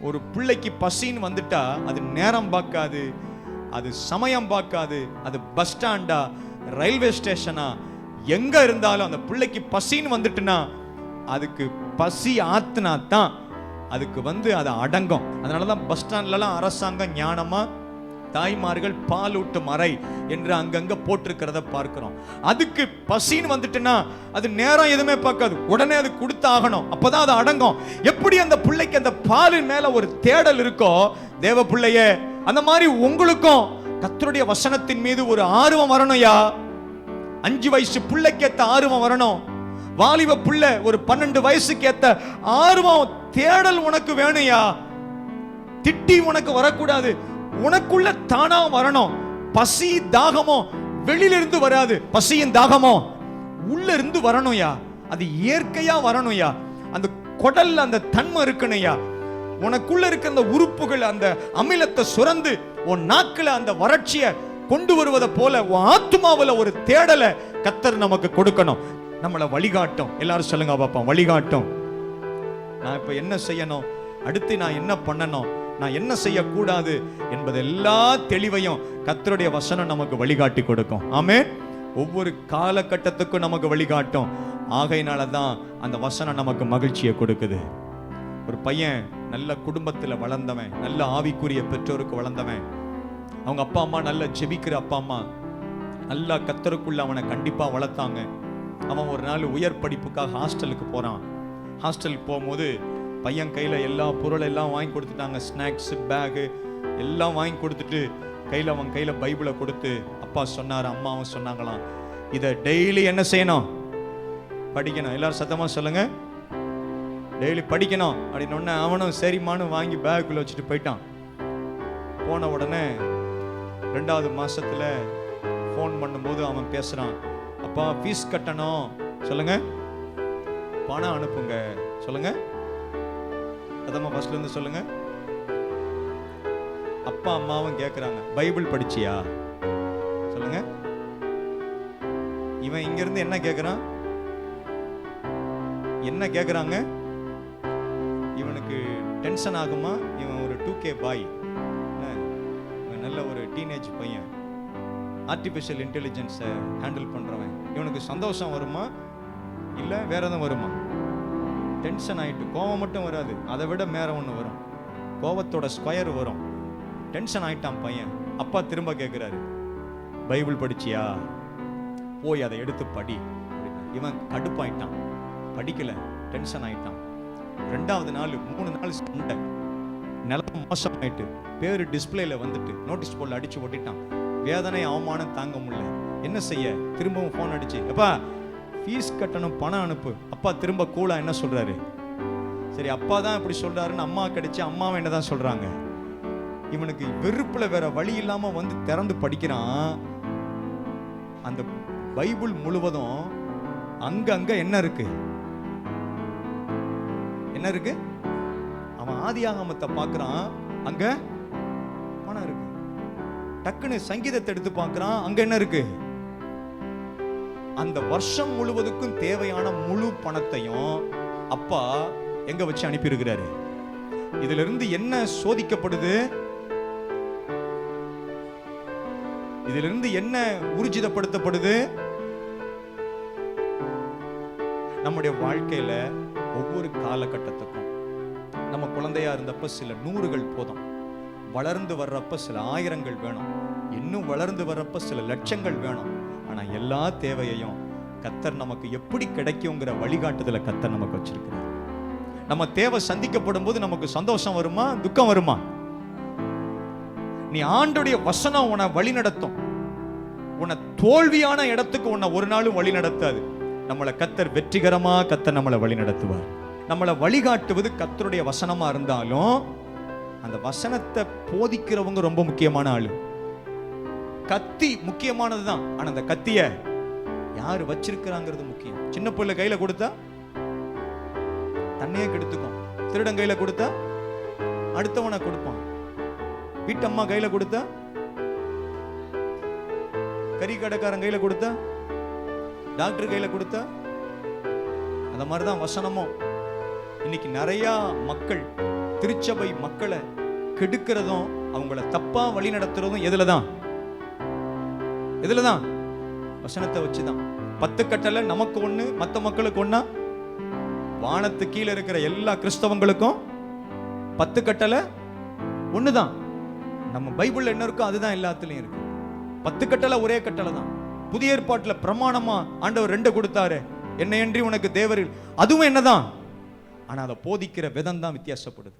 ஒரு பிள்ளைக்கு பசின்னு வந்துட்டா அது நேரம் பார்க்காது அது சமயம் பார்க்காது அது பஸ் ஸ்டாண்டா ரயில்வே ஸ்டேஷனா எங்க இருந்தாலும் அந்த பிள்ளைக்கு பசின்னு வந்துட்டுனா அதுக்கு பசி ஆத்துனா தான் அதுக்கு வந்து அது அடங்கும். அதனால தான் பஸ் ஸ்டாண்ட்லலாம் அரசாங்கம் ஞானமா தாய்மார்கள் பாலூட்டும் அறை என்று அங்கங்க போட்டிருக்கிறத பார்க்கிறோம். அதுக்கு பசின்னு வந்துட்டுன்னா அது நேரம் எதுவுமே பார்க்காது. உடனே அது கொடுத்தாகணும். அப்போதான் அது அடங்கும். எப்படி அந்த பிள்ளைக்கு அந்த பாலின் மேல ஒரு தேடல் இருக்கோ தேவ பிள்ளையே அந்த மாதிரி உங்களுக்கும் கத்தருடைய வசனத்தின் மீது ஒரு ஆர்வம் வரணும்யா அஞ்சு வயசு பிள்ளைக்கேத்த ஆர்வம் வரணும். வாலிப பிள்ளை ஒரு பன்னெண்டு வயசுக்கு ஏத்த ஆர்வம் தேடல் உனக்கு வேணும்யா திட்டி உனக்கு வரக்கூடாது. உனக்குள்ள தானா வரணும். பசி தாகமோ வெளியிலிருந்து வராது. பசியின் தாகமோ உள்ள இருந்து வரணும்யா. அது இயற்கையா வரணும்யா. அந்த குடல்ல அந்த தன்மை இருக்கணும்யா. உனக்குள்ள இருக்க அந்த உறுப்புகள் அந்த அமிலத்தை சுரந்து உன் நாக்குல அந்த வறட்சியை கொண்டு வருவதை போல உன் ஆத்மாவில் ஒரு தேடலை கத்தர் நமக்கு கொடுக்கணும். நம்மளை வழிகாட்டும். எல்லாரும் சொல்லுங்க பாப்பா வழிகாட்டும். நான் இப்போ என்ன செய்யணும்? அடுத்து நான் என்ன பண்ணணும்? நான் என்ன செய்யக்கூடாது என்பது எல்லா தெளிவையும் கத்தருடைய வசனம் நமக்கு வழிகாட்டி கொடுக்கும். ஆமே ஒவ்வொரு காலகட்டத்துக்கும் நமக்கு வழிகாட்டும். ஆகையினால தான் அந்த வசனம் நமக்கு மகிழ்ச்சியை கொடுக்குது. ஒரு பையன் நல்ல குடும்பத்தில் வளர்ந்தவன் நல்ல ஆவிக்குரிய பெற்றோருக்கு வளர்ந்தவன். அவங்க அப்பா அம்மா நல்ல ஜெபிக்கிற அப்பா அம்மா. நல்லா கத்தருக்குள்ள அவனை கண்டிப்பாக வளர்த்தாங்க. அவன் ஒரு நாள் உயர் படிப்புக்காக ஹாஸ்டலுக்கு போகிறான் ஹாஸ்டலுக்கு போகும்போது பையன் கையில் எல்லா பொருள் எல்லாம் வாங்கி கொடுத்துட்டாங்க. ஸ்நாக்ஸு பேகு எல்லாம் வாங்கி கொடுத்துட்டு கையில் அவன் கையில் பைபிளை கொடுத்து அப்பா சொன்னார் அம்மாவும் சொன்னாங்களாம். இதை டெய்லி என்ன செய்யணும்? படிக்கணும். எல்லாரும் சத்தமாக சொல்லுங்கள் டெய்லி படிக்கணும். அப்படின்னு அவனும் சரிம்மான்னு வாங்கி பேக்குள்ளே வச்சுட்டு போயிட்டான். போன உடனே ரெண்டாவது மாதத்தில் ஃபோன் பண்ணும்போது அவன் பேசுகிறான் அப்பா ஃபீஸ் கட்டணும். சொல்லுங்கள் பணம் அனுப்புங்க. சொல்லுங்கள் அதம்மா ஃபர்ஸ்ட்லேருந்து சொல்லுங்கள் சொல்லுங்க. அப்பா அம்மாவும் கேட்குறாங்க பைபிள் படிச்சியா? சொல்லுங்க. இவன் இங்கேருந்து என்ன கேட்குறான் என்ன கேட்குறாங்க இவனுக்கு டென்ஷன் ஆகுமா? இவன் ஒரு டூ கே பாய் இவன் நல்ல ஒரு டீனேஜ் பையன். ஆர்டிஃபிஷியல் இன்டெலிஜென்ஸை ஹேண்டில் பண்ணுறவன் இவனுக்கு சந்தோஷம் வருமா? இல்லை வேற எதுவும் வருமா? டென்ஷன் ஆகிட்டு கோவம் மட்டும் வராது. அதை விட மேற ஒன்று வரும். கோவத்தோட ஸ்கொயர் வரும். டென்ஷன் ஆயிட்டான் பையன். அப்பா திரும்ப கேட்குறாரு பைபிள் படிச்சியா? போய் அதை எடுத்து படி. இவன் கடுப்பாயிட்டான். படிக்கல. டென்ஷன் ஆயிட்டான். ரெண்டாவது நாள் மூணு நாள் சண்டை. நிலம் மோசமாயிட்டு பேரு டிஸ்பிளேல வந்துட்டு நோட்டீஸ் போர்டில் அடிச்சு ஒட்டிட்டான். வேதனை அவமானம் தாங்க முடியல. என்ன செய்ய? திரும்பவும் ஃபோன் அடிச்சு எப்பா ஃபீஸ் கட்டணும் பணம் அனுப்பு. அப்பா திரும்ப கூலா என்ன சொல்றாரு? சரி அப்பா தான் இப்படி சொல்றாருன்னு அம்மா கிடைச்சி அம்மாவை என்னதான் சொல்றாங்க? இவனுக்கு வெறுப்புல வேற வழி இல்லாம வந்து திறந்து படிக்கிறான். அந்த பைபிள் முழுவதும் அங்க அங்க என்ன இருக்கு? என்ன இருக்கு? அவன் ஆதியாகமத்தை பார்க்கறான். அங்க பணம் இருக்கு. டக்குன்னு சங்கீதத்தை எடுத்து பார்க்கறான். அங்க என்ன இருக்கு? அந்த வருஷம் முழுவதுக்கும் தேவையான முழு பணத்தையும் அப்பா எங்க வச்சு அனுப்பியிருக்கிறாரு. இதுல இருந்து என்ன சோதிக்கப்படுது? இதிலிருந்து என்ன ஊர்ஜிதப்படுத்தப்படுது நம்முடைய வாழ்க்கையில ஒவ்வொரு காலகட்டத்துக்கும் நம்ம குழந்தையா இருந்தப்ப சில நூறுகள் போதும். வளர்ந்து வர்றப்ப சில ஆயிரங்கள் வேணும். இன்னும் வளர்ந்து வர்றப்ப சில லட்சங்கள் வேணும். ஆனால் எல்லா தேவையையும் கத்தர் நமக்கு எப்படி கிடைக்குங்கிற வழிகாட்டுதல கத்தர் நமக்கு வச்சிருக்கிறார். நம்ம தேவை சந்திக்கப்படும் போது நமக்கு சந்தோஷம் வருமா துக்கம் வருமா? நீ ஆண்டுடைய வசனம் உன்னை வழி நடத்தும் உன்னை தோல்வியான இடத்துக்கு உன்னை ஒரு நாளும் வழி நடத்தாது நம்மளை கத்தர் வெற்றிகரமா கத்தர் நம்மளை வழி நடத்துவார் நம்மளை வழிகாட்டுவது கத்தருடைய வசனமா இருந்தாலும் அந்த வசனத்தை போதிக்கிறவங்க ரொம்ப முக்கியமான ஆளு. கத்தி முக்கியமானது தான் ஆனா அந்த கத்தியை யாரு வச்சிருக்கிறாங்கிறது முக்கியம். சின்ன பிள்ளை கையில கொடுத்தா தன்னையே கெடுத்துக்கும். திருடன் கையில கொடுத்தா அடுத்தவனை கொடுப்பான். வீட்டம்மா கையில கொடுத்தா கறி கடைக்காரன் கையில கொடுத்தா டாக்டர் கையில கொடுத்தா அந்த மாதிரி தான் வசனமும். இன்னைக்கு நிறையா மக்கள் திருச்சபை மக்களை கெடுக்கிறதும் அவங்கள தப்பாக வழி நடத்துறதும் எதுல தான் இதில் தான் வசனத்தை வச்சு தான் பத்து கட்டளை நமக்கு ஒன்று மற்ற மக்களுக்கு ஒன்றா வானத்து கீழே இருக்கிற எல்லா கிறிஸ்தவங்களுக்கும் பத்து கட்டளை ஒன்று தான் நம்ம பைபிளில் என்ன இருக்கோ அதுதான் எல்லாத்துலேயும் இருக்கு. பத்து கட்டளை ஒரே கட்டளை தான். புதிய ஏற்பாட்டில் பிரமாணமா ஆண்டவர் ரெண்டு கொடுத்தாரு. என்னையன்றி உனக்கு தேவரில். அதுவும் என்னதான்? ஆனால் அதை போதிக்கிற விதம் தான் வித்தியாசப்படுது.